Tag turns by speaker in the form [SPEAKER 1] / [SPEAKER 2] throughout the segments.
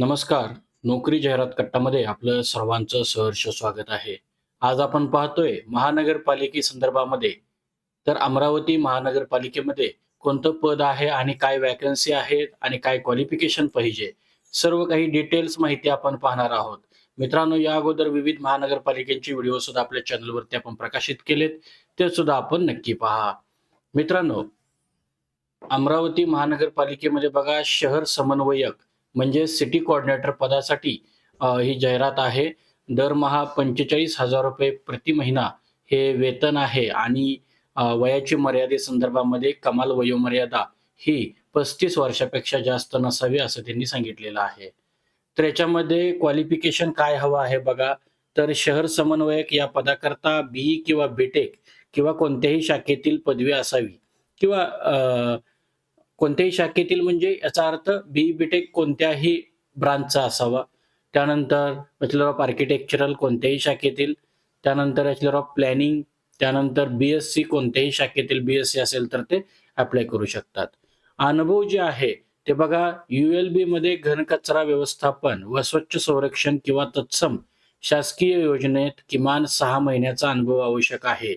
[SPEAKER 1] नमस्कार. नोकरी जाहिरात कट्टामध्ये आपलं सर्वांचं सहर्ष स्वागत आहे. आज आपण पाहतोय महानगरपालिके संदर्भामध्ये. तर अमरावती महानगरपालिकेमध्ये कोणतं पद आहे आणि काय वॅकन्सी आहेत आणि काय क्वालिफिकेशन पाहिजे? सर्व काही डिटेल्स माहिती आपण पाहणार आहोत. मित्रांनो या अगोदर विविध महानगरपालिकेचे व्हिडिओ सुद्धा आपल्या चॅनलवरती आपण प्रकाशित केलेत. ते सुद्धा आपण नक्की पहा. मित्रांनो अमरावती महानगरपालिकेमध्ये बघा शहर समन्वयक म्हणजे सिटी कोऑर्डिनेटर पदासाठी ही जाहिरात आहे. दरमहा पंचेचाळीस हजार रुपये प्रति महिना हे वेतन आहे आणि वयाची मर्यादे संदर्भामध्ये कमाल वयोमर्यादा ही पस्तीस वर्षापेक्षा जास्त नसावी असं त्यांनी सांगितलेलं आहे. तर याच्यामध्ये क्वालिफिकेशन काय हवं आहे बघा. तर शहर समन्वयक या पदाकरता बी किंवा बीटेक किंवा कोणत्याही शाखेतील पदवी असावी किंवा कोणत्याही शाखेतील म्हणजे याचा अर्थ बी बीटेक कोणत्याही ब्रांचचा असावा. त्यानंतर बॅचलर ऑफ आर्किटेक्चरल कोणत्याही शाखेतील त्यानंतर बॅचलर ऑफ प्लॅनिंग त्यानंतर बी एस सी कोणत्याही शाखेतील बी एस सी असेल तर ते अप्लाय करू शकतात. अनुभव जे आहे ते बघा यू एल बी मध्ये घनकचरा व्यवस्थापन व स्वच्छ संरक्षण किंवा तत्सम शासकीय योजनेत किमान सहा महिन्याचा अनुभव आवश्यक आहे.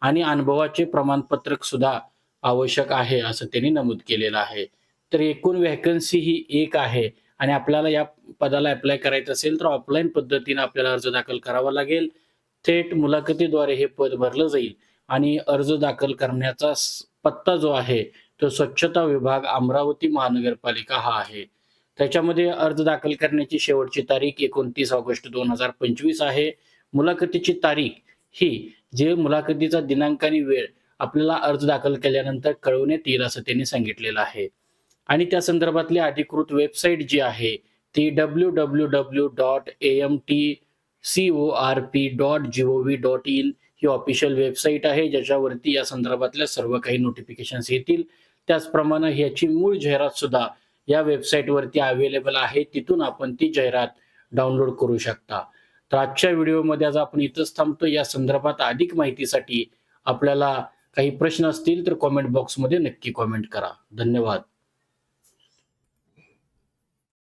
[SPEAKER 1] आणि अनुभवाचे प्रमाणपत्रक सुद्धा आवश्यक आहे असं त्यांनी नमूद केलेलं आहे. तर एकूण व्हॅकन्सी ही एक आहे आणि आपल्याला या पदाला अप्लाय करायचं असेल तर ऑफलाईन पद्धतीने आपल्याला अर्ज दाखल करावा लागेल. थेट मुलाखतीद्वारे हे पद भरलं जाईल आणि अर्ज दाखल करण्याचा पत्ता जो आहे तो स्वच्छता विभाग अमरावती महानगरपालिका हा आहे. त्याच्यामध्ये अर्ज दाखल करण्याची शेवटची तारीख एकोणतीस ऑगस्ट दोन हजार पंचवीस आहे. मुलाखतीची तारीख ही जे मुलाखतीचा दिनांक आणि वेळ आपल्याला अर्ज दाखल केल्यानंतर कळवण्यात येईल असं त्यांनी सांगितलेलं आहे. आणि त्या संदर्भातली अधिकृत वेबसाईट जी आहे ती W W W dot A M T C O R P dot G O V dot in he official website आहे ज्याच्यावरती या संदर्भातल्या सर्व काही नोटिफिकेशन्स येतील. त्याचप्रमाणे ह्याची मूळ जाहिरात सुद्धा या वेबसाईटवरती अवेलेबल आहे तिथून आपण ती जाहिरात डाउनलोड करू शकता. तर आजच्या व्हिडिओमध्ये आज आपण इथंच थांबतो. या संदर्भात अधिक माहितीसाठी आपल्याला काही प्रश्न असतील तर कॉमेंट बॉक्समध्ये नक्की कॉमेंट करा. धन्यवाद.